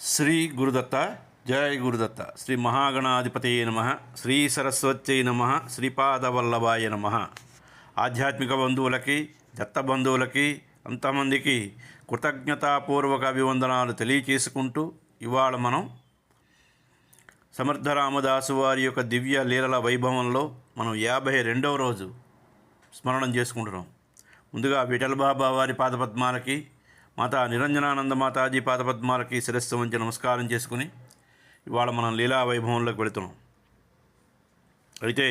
శ్రీ గురుదత్త జయ గురుదత్త. శ్రీ మహాగణాధిపతయ నమ. శ్రీ సరస్వత్యై నమ. శ్రీపాదవల్లభాయ నమ. ఆధ్యాత్మిక బంధువులకి దత్త బంధువులకి అంతమందికి కృతజ్ఞతాపూర్వక అభివందనాలు తెలియచేసుకుంటూ ఇవాళ మనం సమర్థ రామదాసు వారి యొక్క దివ్య లీలల వైభవంలో మనం యాభై రెండవ రోజు స్మరణం చేసుకుంటున్నాం. ముందుగా విఠలబాబా వారి పాదపద్మాలకి మాతా నిరంజనానంద మాతాజీ పాదపద్మాలకి శిరస్సు వంచి నమస్కారం చేసుకుని ఇవాళ మనం లీలా వైభవంలోకి వెళుతున్నాం. అయితే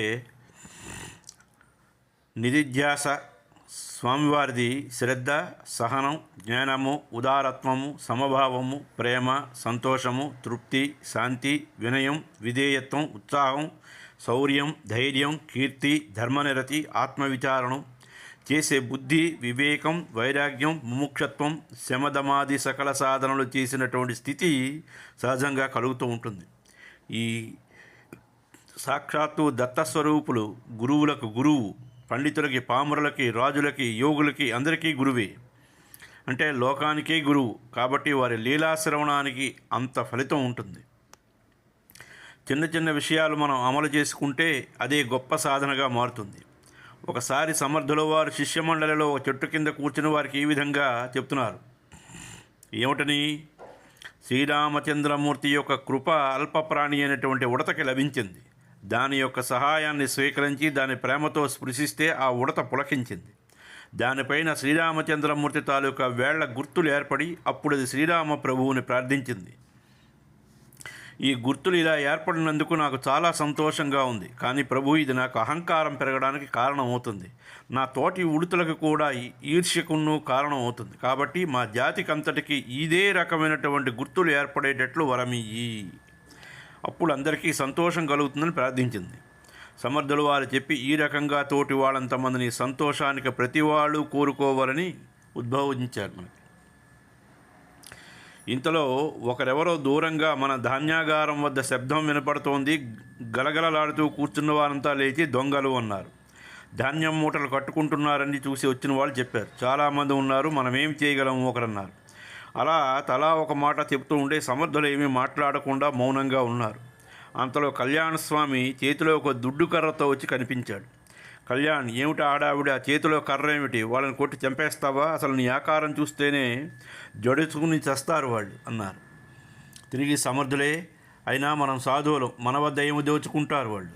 నిధిధ్యాస స్వామివారిది శ్రద్ధ సహనం జ్ఞానము ఉదారత్వము సమభావము ప్రేమ సంతోషము తృప్తి శాంతి వినయం విధేయత్వం ఉత్సాహం శౌర్యం ధైర్యం కీర్తి ధర్మనిరతి ఆత్మవిచారణం చేసే బుద్ధి వివేకం వైరాగ్యం ముముక్షత్వం శమదమాది సకల సాధనలు చేసినటువంటి స్థితి సహజంగా కలుగుతూ ఉంటుంది. ఈ సాక్షాత్తు దత్తస్వరూపులు గురువులకు గురువు పండితులకి పామరులకి రాజులకి యోగులకి అందరికీ గురువే. అంటే లోకానికే గురువు. కాబట్టి వారి లీలాశ్రవణానికి అంత ఫలితం ఉంటుంది. చిన్న చిన్న విషయాలు మనం అమలు చేసుకుంటే అదే గొప్ప సాధనగా మారుతుంది. ఒకసారి సమర్థుల వారు శిష్యమండలిలో ఒక చెట్టు కింద కూర్చుని వారికి ఈ విధంగా చెప్తున్నారు. ఏమిటని? శ్రీరామచంద్రమూర్తి యొక్క కృప అల్పప్రాణి అయినటువంటి ఉడతకి లభించింది. దాని యొక్క సహాయాన్ని స్వీకరించి దాని ప్రేమతో స్పృశిస్తే ఆ ఉడత పులకించింది. దానిపైన శ్రీరామచంద్రమూర్తి తాలూకా వేళ్ళ గుర్తులు ఏర్పడి అప్పుడు అది శ్రీరామ ప్రభువుని ప్రార్థించింది. ఈ గుర్తులు ఇలా ఏర్పడినందుకు నాకు చాలా సంతోషంగా ఉంది. కానీ ప్రభు ఇది నాకు అహంకారం పెరగడానికి కారణం అవుతుంది నా తోటి ఉడుతులకు కూడా ఈర్ష్యకును కారణం అవుతుంది కాబట్టి మా జాతికి అంతటికి ఇదే రకమైనటువంటి గుర్తులు ఏర్పడేటట్లు వరమియ్యి. అప్పుడు అందరికీ సంతోషం కలుగుతుందని ప్రార్థించింది. సమర్థులు వారు చెప్పి ఈ రకంగా తోటి వాళ్ళంతమందిని సంతోషానికి ప్రతి వాళ్ళు కోరుకోవాలని ఉద్భవించారు మనకి ఇంతలో ఒకరెవరో దూరంగా మన ధాన్యాగారం వద్ద శబ్దం వినపడుతోంది. గలగలలాడుతూ కూర్చున్న వారంతా లేచి దొంగలు అన్నారు. ధాన్యం మూటలు కట్టుకుంటున్నారని చూసి వచ్చిన వాళ్ళు చెప్పారు. చాలామంది ఉన్నారు మనం ఏం చేయగలము ఒకరన్నారు. అలా తలా ఒక మాట చెప్తూ ఉండే సమర్థులు ఏమీ మాట్లాడకుండా మౌనంగా ఉన్నారు. అంతలో కళ్యాణ స్వామి చేతిలో ఒక దుడ్డు కర్రతో వచ్చి కనిపించాడు. కళ్యాణ్ ఏమిటి ఆడావిడ? చేతిలో కర్ర ఏమిటి వాళ్ళని కొట్టి చంపేస్తావా? అసలు నీ ఆకారం చూస్తేనే జడుచుకుని చస్తారు వాళ్ళు అన్నారు. తిరిగి సమర్థులే అయినా మనం సాధువులు. మన వద్ద ఏమి దోచుకుంటారు వాళ్ళు?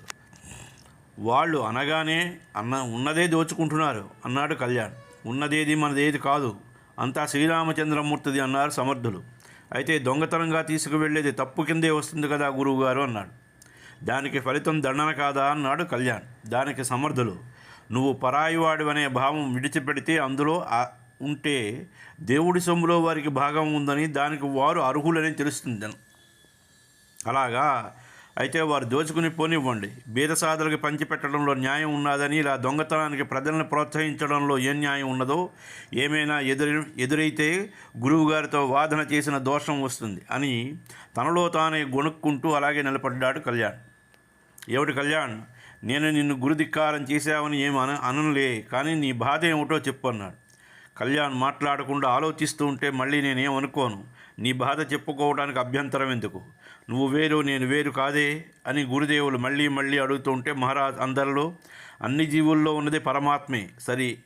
వాళ్ళు అనగానే అన్న ఉన్నదే దోచుకుంటున్నారు అన్నాడు కళ్యాణ్. ఉన్నదేది మనదేది కాదు. అంతా శ్రీరామచంద్రమూర్తిది అన్నారు సమర్థులు. అయితే దొంగతనంగా తీసుకువెళ్ళేది తప్పు కిందే వస్తుంది కదా గురువుగారు అన్నాడు. దానికి ఫలితం దండన కాదా అన్నాడు కళ్యాణ్. దానికి సమర్థులు నువ్వు పరాయివాడు అనే భావం విడిచిపెడితే అందులో ఉంటే దేవుడి సొమ్ములో వారికి భాగం ఉందని దానికి వారు అర్హులని తెలుస్తుంది అలాగా? అయితే వారు దోచుకుని పోనివ్వండి. బీదసాదులకు పంచిపెట్టడంలో న్యాయం ఉన్నదని ఇలా దొంగతనానికి ప్రజలను ప్రోత్సహించడంలో ఏం న్యాయం ఉన్నదో ఏమైనా ఎదురు ఎదురైతే గురువుగారితో వాదన చేసిన దోషం వస్తుంది అని తనలో తానే గొణుక్కుంటూ అలాగే నిలబడ్డాడు కళ్యాణ్. ఏమిటి కళ్యాణ్? నేను నిన్ను గురుధిక్కారం చేశావని ఏమి అన అననులే కానీ నీ బాధ ఏమిటో చెప్పు అన్నాడు. కళ్యాణ్ మాట్లాడకుండా ఆలోచిస్తూ ఉంటే మళ్ళీ నేనేమనుకోను నీ బాధ చెప్పుకోవడానికి అభ్యంతరం ఎందుకు? నువ్వు వేరు నేను వేరు కాదే? అని గురుదేవులు మళ్ళీ మళ్ళీ అడుగుతూ ఉంటే మహారాజ్ అందరిలో అన్ని జీవుల్లో ఉన్నది పరమాత్మే. సరి.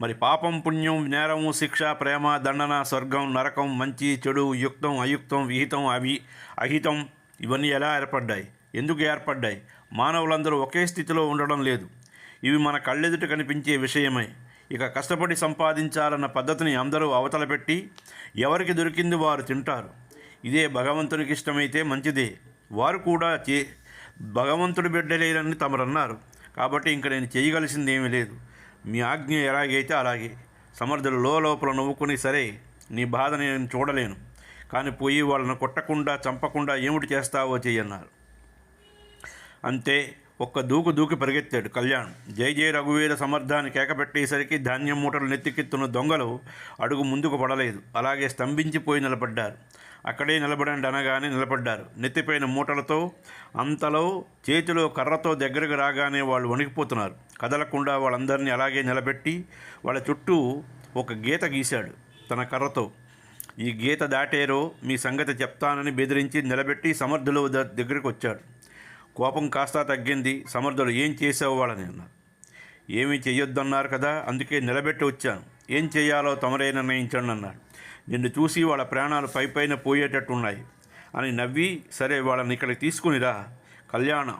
మరి పాపం పుణ్యం నేరము శిక్ష ప్రేమ దండన స్వర్గం నరకం మంచి చెడు యుక్తం అయుక్తం విహితం అవి అహితం ఇవన్నీ ఎలా ఏర్పడ్డాయి? ఎందుకు ఏర్పడ్డాయి? మానవులందరూ ఒకే స్థితిలో ఉండడం లేదు. ఇవి మన కళ్ళెదుట కనిపించే విషయమై. ఇక కష్టపడి సంపాదించాలన్న పద్ధతిని అందరూ అవతలపెట్టి ఎవరికి దొరికింది వారు తింటారు. ఇదే భగవంతునికి ఇష్టమైతే మంచిదే. వారు కూడా చే భగవంతుడి బిడ్డలేరని తమరన్నారు. కాబట్టి ఇంక నేను చేయగలిసింది ఏమీ లేదు. మీ ఆజ్ఞ ఎలాగైతే అలాగే. సమర్థులు లోపల నవ్వుకుని సరే నీ బాధ నేను చూడలేను. కానీ పోయి వాళ్ళను కొట్టకుండా చంపకుండా ఏమిటి చేస్తావో చెయ్యన్నారు. అంతే ఒక్క దూకు దూకి పరిగెత్తాడు కళ్యాణ్. జై జయ రఘువీర సమర్థాన్ని కేకపెట్టేసరికి ధాన్యం మూటలు నెత్తికెత్తున్న దొంగలు అడుగు ముందుకు పడలేదు. అలాగే స్తంభించిపోయి నిలబడ్డారు. అక్కడే నిలబడండి అనగానే నిలబడ్డారు. నెత్తిపైన మూటలతో అంతలో చేతిలో కర్రతో దగ్గరకు రాగానే వాళ్ళు వణికిపోతున్నారు. కదలకుండా వాళ్ళందరినీ అలాగే నిలబెట్టి వాళ్ళ చుట్టూ ఒక గీత గీశాడు తన కర్రతో. ఈ గీత దాటేరో మీ సంగతి చెప్తానని బెదిరించి నిలబెట్టి సమర్థుల దగ్గరికి వచ్చాడు కోపం కాస్త తగ్గింది. సమర్థులు ఏం చేసావు వాళ్ళని? అన్నారు. ఏమీ చెయ్యొద్దన్నారు కదా అందుకే నిలబెట్టి వచ్చాను. ఏం చేయాలో తమరే నిర్ణయించండి అన్నాడు. నిన్ను చూసి వాళ్ళ ప్రాణాలు పై పైన పోయేటట్టున్నాయి అని నవ్వి సరే వాళ్ళని ఇక్కడికి తీసుకునిరా కళ్యాణం.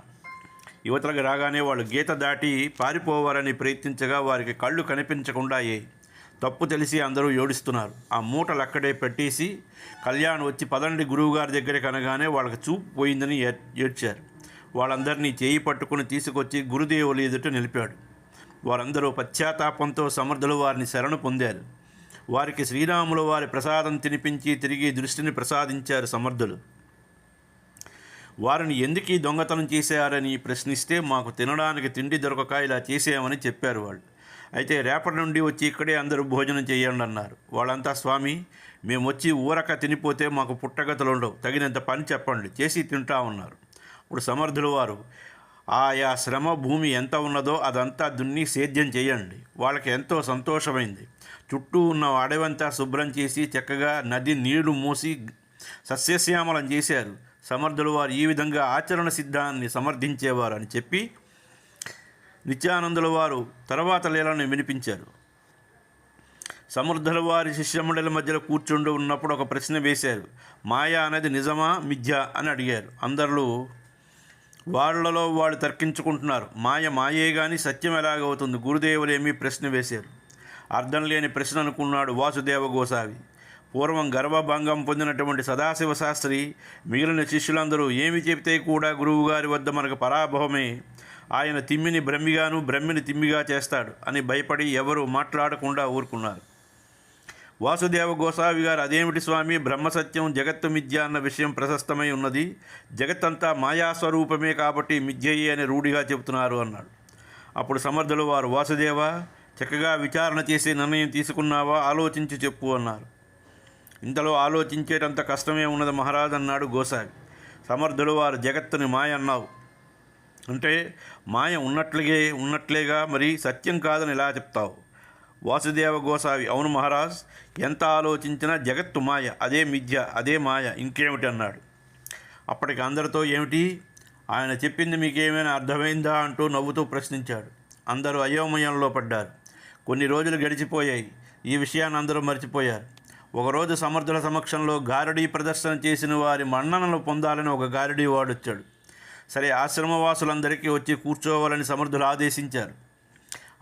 యువతలకు రాగానే వాళ్ళు గీత దాటి పారిపోవాలని ప్రయత్నించగా వారికి కళ్ళు కనిపించకుండా అయ్యాయి తప్పు తెలిసి అందరూ ఏడుస్తున్నారు. ఆ మూటలు అక్కడే పెట్టేసి కళ్యాణ్ వచ్చి పదండి గురువుగారి దగ్గరికి అనగానే వాళ్ళకి చూపు పోయిందని ఏడ్చారు. వాళ్ళందరినీ చేయి పట్టుకుని తీసుకొచ్చి గురుదేవులు ఎదుట నిలిపాడు. వారందరూ పశ్చాత్తాపంతో సమర్థులు వారిని శరణు పొందారు. వారికి శ్రీరాముల వారి ప్రసాదం తినిపించి తిరిగి దృష్టిని ప్రసాదించారు సమర్థులు. వారిని ఎందుకీ దొంగతనం చేశారని ప్రశ్నిస్తే మాకు తినడానికి తిండి దొరకక ఇలా చేసామని చెప్పారు వాళ్ళు. అయితే రేపటి నుండి వచ్చి ఇక్కడే అందరూ భోజనం చేయండి అన్నారు. వాళ్ళంతా స్వామి మేము వచ్చి ఊరక తినిపోతే మాకు పుట్టగతులు ఉండవు తగినంత పని చెప్పండి. చేసి తింటా ఉన్నారు ఇప్పుడు సమర్థులు వారు ఆయా శ్రమ భూమి ఎంత ఉన్నదో అదంతా దున్ని సేద్యం చేయండి. వాళ్ళకి ఎంతో సంతోషమైంది. చుట్టూ ఉన్న అడవంతా శుభ్రం చేసి చక్కగా నది నీళ్ళు మూసి సస్యశ్యామలం చేశారు. సమర్థులు వారు ఈ విధంగా ఆచరణ సిద్ధాన్ని సమర్థించేవారు అని చెప్పి నిత్యానందుల వారు తర్వాత లీలను వినిపించారు. సమర్థుల వారి శిష్యమండలి మధ్యలో కూర్చుండి ఉన్నప్పుడు ఒక ప్రశ్న వేశారు. మాయా అనేది నిజమా మిథ్యా? అని అడిగారు. అందరిలో వాళ్ళలో వాళ్ళు తర్కించుకుంటున్నారు. మాయ మాయే గాని సత్యం ఎలాగవుతుంది? గురుదేవులేమీ ప్రశ్న వేశారు. అర్థం లేని ప్రశ్న అనుకున్నాడు వాసుదేవ గోసావి. పూర్వం గర్వభంగం పొందినటువంటి సదాశివ శాస్త్రి మిగిలిన శిష్యులందరూ ఏమి చెబితే కూడా గురువుగారి వద్ద మనకు పరాభవమే. ఆయన తిమ్మిని బ్రహ్మిగాను బ్రహ్మిని తిమ్మిగా చేస్తాడు అని భయపడి ఎవరు మాట్లాడకుండా ఊరుకున్నారు. వాసుదేవ గోసావి గారు అదేమిటి స్వామి? బ్రహ్మసత్యం జగత్తు మిథ్య అన్న విషయం ప్రశస్తమై ఉన్నది. జగత్తంతా మాయాస్వరూపమే కాబట్టి మిథ్యయే అని రూఢిగా చెబుతున్నారు అన్నాడు. అప్పుడు సమర్థులు వారు వాసుదేవ చక్కగా విచారణ చేసి నిర్ణయం తీసుకున్నావా? ఆలోచించి చెప్పు అన్నారు. ఇంతలో ఆలోచించేటంత కష్టమే ఉన్నది మహారాజ్ అన్నాడు గోసావి. సమర్థులు వారు జగత్తుని మాయ అన్నావు. అంటే మాయ ఉన్నట్లుగే ఉన్నట్లేగా మరి సత్యం కాదని ఇలా చెప్తావు? వాసుదేవ గోసావి అవును మహారాజ్ ఎంత ఆలోచించినా జగత్తు మాయ అదే మిథ్య అదే మాయ ఇంకేమిటి అన్నాడు. అప్పటికి అందరితో ఏమిటి? ఆయన చెప్పింది మీకేమైనా అర్థమైందా అంటూ నవ్వుతూ ప్రశ్నించాడు. అందరూ అయోమయంలో పడ్డారు. కొన్ని రోజులు గడిచిపోయాయి. ఈ విషయాన్ని అందరూ మర్చిపోయారు. ఒకరోజు సమర్థుల సమక్షంలో గారడీ ప్రదర్శన చేసిన వారి మన్ననలు పొందాలని ఒక గారడీ వాడొచ్చాడు. సరే ఆశ్రమవాసులందరికీ వచ్చి కూర్చోవాలని సమర్థులు ఆదేశించారు.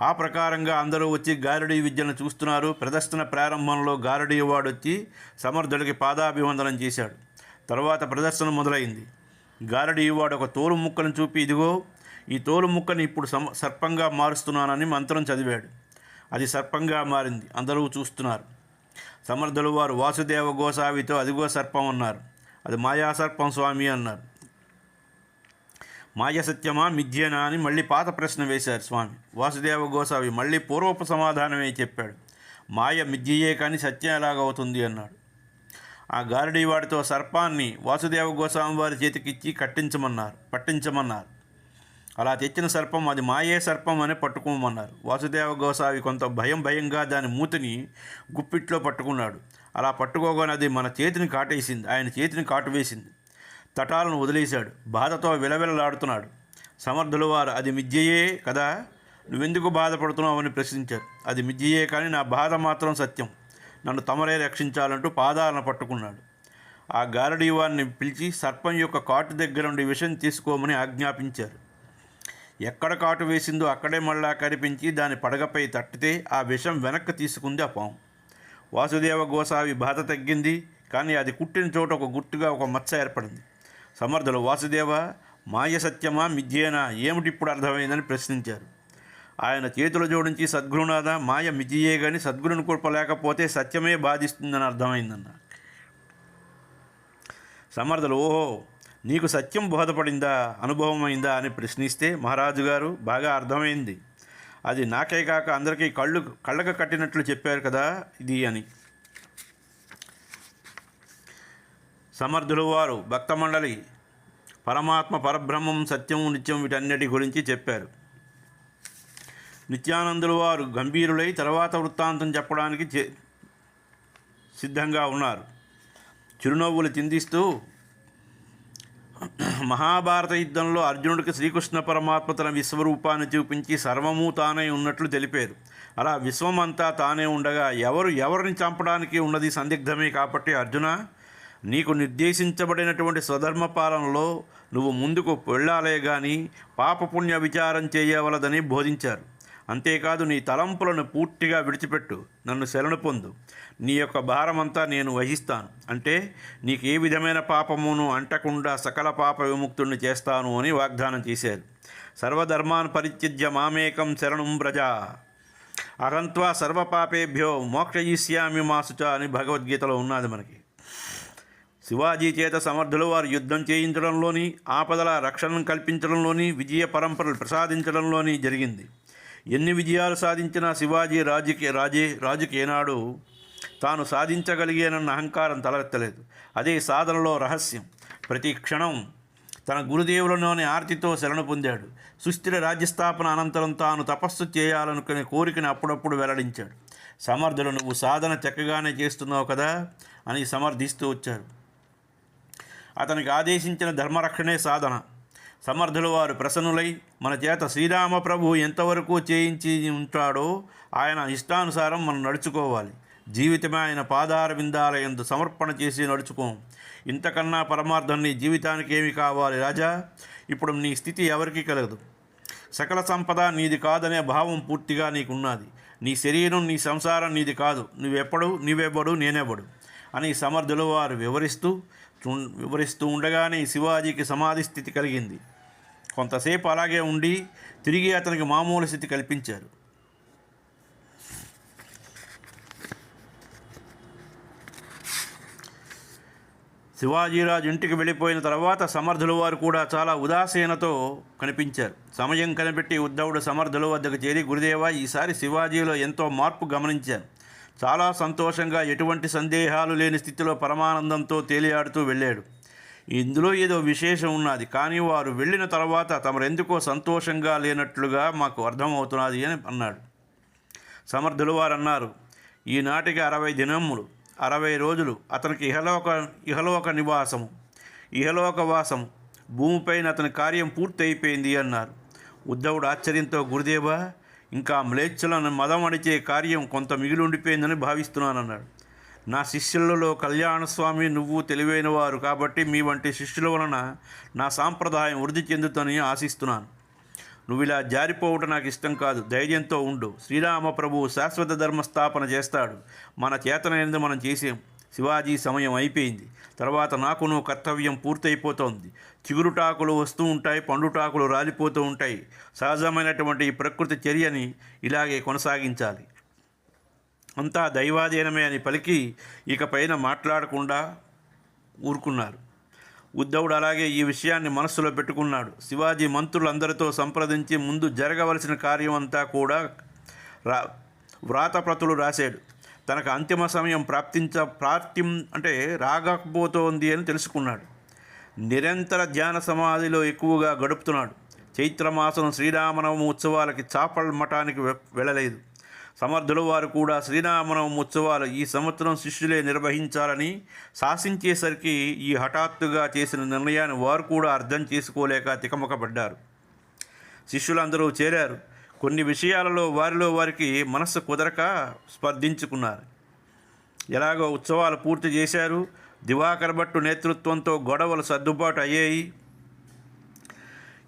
ఆ ప్రకారంగా అందరూ వచ్చి గారడీ విద్యను చూస్తున్నారు. ప్రదర్శన ప్రారంభంలో గారడీ వచ్చి సమర్థుడికి పాదాభివందనం చేశాడు. తర్వాత ప్రదర్శన మొదలైంది. గారడీ వాడు ఒక తోలు ముక్కను చూపి ఇదిగో ఈ తోలు ముక్కని ఇప్పుడు సమ సర్పంగా మారుస్తున్నానని మంత్రం చదివాడు. అది సర్పంగా మారింది. అందరూ చూస్తున్నారు. సమర్థులు వారు వాసుదేవ గోసావితో అదిగో సర్పం అన్నారు. అది మాయా సర్పం స్వామి అన్నారు. మాయ సత్యమా మిథ్యనా అని మళ్ళీ పాత ప్రశ్న వేశారు స్వామి. వాసుదేవ గోసావి మళ్ళీ పూర్వపు సమాధానమే చెప్పాడు. మాయ మిథ్యయే కానీ సత్యం ఎలాగవుతుంది అన్నాడు. ఆ గారడీ వాడితో సర్పాన్ని వాసుదేవ గోస్వామి వారి చేతికిచ్చి కట్టించమన్నారు పట్టించమన్నారు. అలా తెచ్చిన సర్పం అది మాయే సర్పం అని పట్టుకోమన్నారు. వాసుదేవ గోసావి కొంత భయం భయంగా దాని మూతిని గుప్పిట్లో పట్టుకున్నాడు. అలా పట్టుకోగానే అది మన చేతిని కాటేసింది ఆయన చేతిని కాటు వేసింది. తటాలను వదిలేశాడు. బాధతో విలవిలలాడుతున్నాడు. సమర్థుల వారు అది మిథ్యయే కదా? నువ్వెందుకు బాధపడుతున్నావు అని ప్రశ్నించారు. అది మిథ్యయే కానీ నా బాధ మాత్రం సత్యం. నన్ను తమరే రక్షించాలంటూ పాదాలను పట్టుకున్నాడు. ఆ గారడీ వారిని పిలిచి సర్పం యొక్క కాటు దగ్గర నుండి విషం తీసుకోమని ఆజ్ఞాపించారు. ఎక్కడ కాటు వేసిందో అక్కడే మళ్ళా కనిపించి దాని పడగపై తట్టితే ఆ విషం వెనక్కి తీసుకుంది ఆ పాము. వాసుదేవ గోసావి బాధ తగ్గింది కానీ అది కుట్టిన చోట ఒక గుర్తుగా ఒక మచ్చ ఏర్పడింది. సమర్థులు. వాసుదేవ మాయ సత్యమా మిథ్యేనా? ఏమిటి ఇప్పుడు అర్థమైందని ప్రశ్నించారు. ఆయన చేతులు జోడించి సద్గురునాథ మాయ మిథ్యయే కానీ సద్గురుని కృప సత్యమే బాధిస్తుందని అర్థమైందన్న. సమర్థులు ఓహో నీకు సత్యం బోధపడిందా అనుభవమైందా అని ప్రశ్నిస్తే మహారాజు గారు బాగా అర్థమైంది. అది నాకే కాక అందరికీ కళ్ళు కళ్ళకు కట్టినట్లు చెప్పారు కదా ఇది అని. సమర్థులు వారు భక్తమండలి పరమాత్మ పరబ్రహ్మం సత్యం నిత్యం వీటన్నిటి గురించి చెప్పారు. నిత్యానందులు వారు గంభీరులై తర్వాత వృత్తాంతం చెప్పడానికి చే సిద్ధంగా ఉన్నారు. చిరునవ్వులు చిందిస్తూ మహాభారత యుద్ధంలో అర్జునుడికి శ్రీకృష్ణ పరమాత్మ తన విశ్వరూపాన్ని చూపించి సర్వము తానే ఉన్నట్లు తెలిపారు. అలా విశ్వమంతా తానే ఉండగా ఎవరు ఎవరిని చంపడానికి ఉన్నది సందిగ్ధమే కాబట్టి అర్జున? నీకు నిర్దేశించబడినటువంటి స్వధర్మ పాలనలో నువ్వు ముందుకు వెళ్ళాలే గాని పాపపుణ్య విచారం చేయవలదని బోధించారు. అంతేకాదు నీ తలంపులను పూర్తిగా విడిచిపెట్టు నన్ను శరణు పొందు. నీ యొక్క భారమంతా నేను వహిస్తాను. అంటే నీకు ఏ విధమైన పాపమును అంటకుండా సకల పాప విముక్తుడిని చేస్తాను అని వాగ్దానం చేశారు. సర్వధర్మాన్ పరిత్యజ్య మామేకం శరణం వ్రజ అహంత్వా సర్వపాపేభ్యో మోక్షయిష్యామి మాసుచ అని భగవద్గీతలో ఉన్నది మనకి. శివాజీ చేత సమర్థులు వారు యుద్ధం చేయించడంలోని ఆపదల రక్షణను కల్పించడంలోని విజయ పరంపరలు ప్రసాదించడంలోని జరిగింది. ఎన్ని విజయాలు సాధించినా శివాజీ రాజుకి రాజే రాజుకి ఏనాడు తాను సాధించగలిగేనన్న అహంకారం తలెత్తలేదు. అదే సాధనలో రహస్యం. ప్రతి క్షణం తన గురుదేవులలోని ఆర్తితో శరణు పొందాడు. సుస్థిర రాజ్యస్థాపన అనంతరం తాను తపస్సు చేయాలనుకునే కోరికను అప్పుడప్పుడు వెల్లడించాడు. సమర్థులు నువ్వు సాధన చక్కగానే చేస్తున్నావు కదా అని సమర్థిస్తూ వచ్చారు. అతనికి ఆదేశించిన ధర్మరక్షణే సాధన. సమర్థులు వారు ప్రసన్నులై మన చేత శ్రీరామ ప్రభు ఎంతవరకు చేయించి ఉంటాడో ఆయన ఇష్టానుసారం మనం నడుచుకోవాలి. జీవితమే ఆయన పాదార విందాలయందు సమర్పణ చేసి నడుచుకోం. ఇంతకన్నా పరమార్థం నీ జీవితానికి ఏమి కావాలి రాజా? ఇప్పుడు నీ స్థితి ఎవరికీ కలగదు. సకల సంపద నీది కాదనే భావం పూర్తిగా నీకున్నది. నీ శరీరం నీ సంసారం నీది కాదు. నువ్వెప్పుడు నీవెవ్వడు నేనెవ్వడు అని సమర్థుల వారు వివరిస్తూ వివరిస్తూ ఉండగానే శివాజీకి సమాధి స్థితి కలిగింది. కొంతసేపు అలాగే ఉండి తిరిగి అతనికి మామూలు స్థితి కల్పించారు. శివాజీరాజు ఇంటికి వెళ్ళిపోయిన తర్వాత సమర్థుల వారు కూడా చాలా ఉదాసీనతో కనిపించారు. సమయం కనిపెట్టి ఉద్ధవుడు సమర్థుల వద్దకు చేరి గురుదేవ ఈసారి శివాజీలో ఎంతో మార్పు గమనించాను. చాలా సంతోషంగా ఎటువంటి సందేహాలు లేని స్థితిలో పరమానందంతో తేలియాడుతూ వెళ్ళాడు. ఇందులో ఏదో విశేషం ఉన్నది. కానీ వారు వెళ్ళిన తర్వాత తమరెందుకో సంతోషంగా లేనట్లుగా మాకు అర్థమవుతున్నది అని అన్నాడు. సమర్థులు వారు అన్నారు ఈనాటికి అరవై దినములు అరవై రోజులు అతనికి ఇహలోక ఇహలోక నివాసము ఇహలోక వాసము భూమిపైన అతని కార్యం పూర్తి అయిపోయింది అన్నారు. ఉద్ధవుడు ఆశ్చర్యంతో గురుదేవా ఇంకా మ్లేచ్ఛలను మదం అడిచే కార్యం కొంత మిగిలి ఉండిపోయిందని భావిస్తున్నానన్నాడు. నా శిష్యులలో కళ్యాణస్వామి నువ్వు తెలివైన వారు కాబట్టి మీ వంటి శిష్యుల వలన నా సాంప్రదాయం వృద్ధి చెందుతుందని ఆశిస్తున్నాను. నువ్వు ఇలా జారిపోవటం నాకు ఇష్టం కాదు. ధైర్యంతో ఉండు. శ్రీరామ ప్రభువు శాశ్వత ధర్మస్థాపన చేస్తాడు. మన చేతనైనది మనం చేసాం. శివాజీ సమయం అయిపోయింది. తర్వాత నాకును కర్తవ్యం పూర్తయిపోతోంది. చిగురుటాకులు వస్తూ ఉంటాయి పండుటాకులు రాలిపోతూ ఉంటాయి. సహజమైనటువంటి ఈ ప్రకృతి చర్యని ఇలాగే కొనసాగించాలి. అంతా దైవాధీనమే అని పలికి ఇక పైన మాట్లాడకుండా ఊరుకున్నారు. ఉద్ధవుడు అలాగే ఈ విషయాన్ని మనస్సులో పెట్టుకున్నాడు. శివాజీ మంత్రులందరితో సంప్రదించి ముందు జరగవలసిన కార్యం అంతా కూడా రా వ్రాతప్రతులు రాశాడు. తనకు అంతిమ సమయం ప్రాప్తించ ప్రాప్తి అంటే రాకపోతోంది అని తెలుసుకున్నాడు. నిరంతర ధ్యాన సమాధిలో ఎక్కువగా గడుపుతున్నాడు. చైత్రమాసం శ్రీరామనవమి ఉత్సవాలకి చాపల్ మఠానికి వె- వెళ్ళలేదు. సమర్థుల వారు కూడా శ్రీరామనవమి ఉత్సవాలు ఈ సంవత్సరం శిష్యులే నిర్వహించాలని శాసించేసరికి ఈ హఠాత్తుగా చేసిన నిర్ణయాన్ని వారు కూడా అర్థం చేసుకోలేక తికమకపడ్డారు శిష్యులందరూ చేరారు. కొన్ని విషయాలలో వారిలో వారికి మనస్సు కుదరక స్పర్ధించుకున్నారు. ఎలాగో ఉత్సవాలు పూర్తి చేశారు. దివాకర్ భట్టు నేతృత్వంతో గొడవలు సర్దుబాటు అయ్యాయి.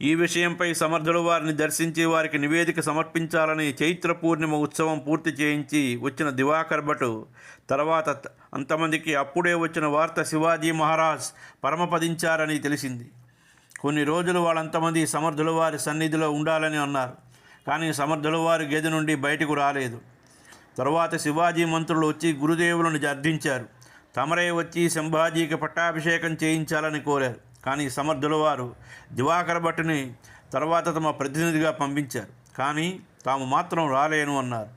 ఈ విషయంపై సమర్థుల వారిని దర్శించి వారికి నివేదిక సమర్పించాలని చైత్ర పూర్ణిమ ఉత్సవం పూర్తి చేయించి వచ్చిన దివాకర్ భటు తర్వాత అంతమందికి అప్పుడే వచ్చిన వార్త శివాజీ మహారాజ్ పరమపదించారని తెలిసింది. కొన్ని రోజులు వాళ్ళంతమంది సమర్థుల వారి సన్నిధిలో ఉండాలని అన్నారు. కానీ సమర్థుల వారి గది నుండి బయటకు రాలేదు. తరువాత శివాజీ మంత్రులు వచ్చి గురుదేవులను అర్థించారు తమరే వచ్చి సంభాజీకి పట్టాభిషేకం చేయించాలని కోరారు. కానీ సమర్థుల వారు దివాకర భట్టుని తర్వాత తమ ప్రతినిధిగా పంపించారు. కానీ తాము మాత్రం రాలేను అన్నారు.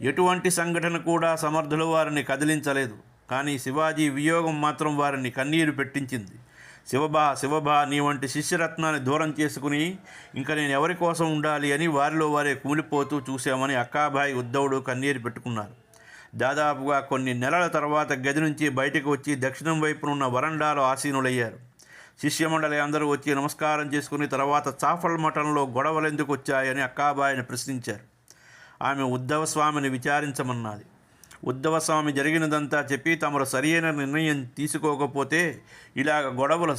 ఎటువంటి సంఘటన కూడా సమర్థుల వారిని కదిలించలేదు. కానీ శివాజీ వియోగం మాత్రం వారిని కన్నీరు పెట్టించింది. శివబా శివబా నీ వంటి శిష్యరత్నాన్ని దూరం చేసుకుని ఇంకా నేను ఎవరి కోసం ఉండాలి అని వారిలో వారే కుమిలిపోతూ చూశామని అక్కాబాయి ఉద్ధవుడు కన్నీరు పెట్టుకున్నారు. దాదాపుగా కొన్ని నెలల తర్వాత గది నుంచి బయటకు వచ్చి దక్షిణం వైపున ఉన్న వరండాలో ఆసీనులయ్యారు. శిష్యమండలి అందరూ వచ్చి నమస్కారం చేసుకుని తర్వాత చాఫల్ మఠంలో గొడవలు ఎందుకు వచ్చాయని అక్కాబాయిని ప్రశ్నించారు. ఆమె ఉద్ధవ స్వామిని విచారించమన్నది. ఉద్ధవ స్వామి జరిగినదంతా చెప్పి తమరు సరియైన నిర్ణయం తీసుకోకపోతే ఇలాగ గొడవలు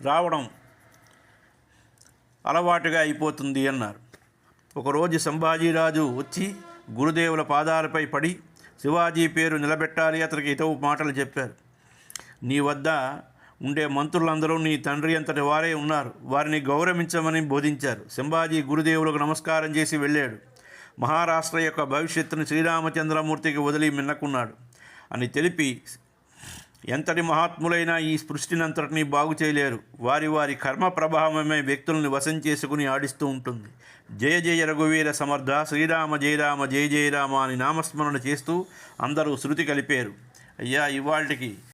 రావడం అలవాటుగా అయిపోతుంది అన్నారు. ఒకరోజు సంభాజీరాజు వచ్చి గురుదేవుల పాదాలపై పడి శివాజీ పేరు నిలబెట్టాలి అతనికి ఇతవు మాటలు చెప్పారు. నీ వద్ద ఉండే మంత్రులందరూ నీ తండ్రి అంతటి వారే ఉన్నారు. వారిని గౌరవించమని బోధించారు. సంభాజీ గురుదేవులకు నమస్కారం చేసి వెళ్ళాడు. మహారాష్ట్ర యొక్క భవిష్యత్తును శ్రీరామచంద్రమూర్తికి వదిలి మిన్నకున్నాడు. అని తెలిపి ఎంతటి మహాత్ములైనా ఈ సృష్టినంతటినీ బాగు చేయలేరు. వారి వారి కర్మ ప్రభావమే వ్యక్తుల్ని వశం చేసుకుని ఆడిస్తూ ఉంటుంది. జయ జయ రఘువీర సమర్థ శ్రీరామ జయరామ జయ జయరామ అని నామస్మరణ చేస్తూ అందరూ శృతి కలిపారు. అయ్యా ఇవాళకి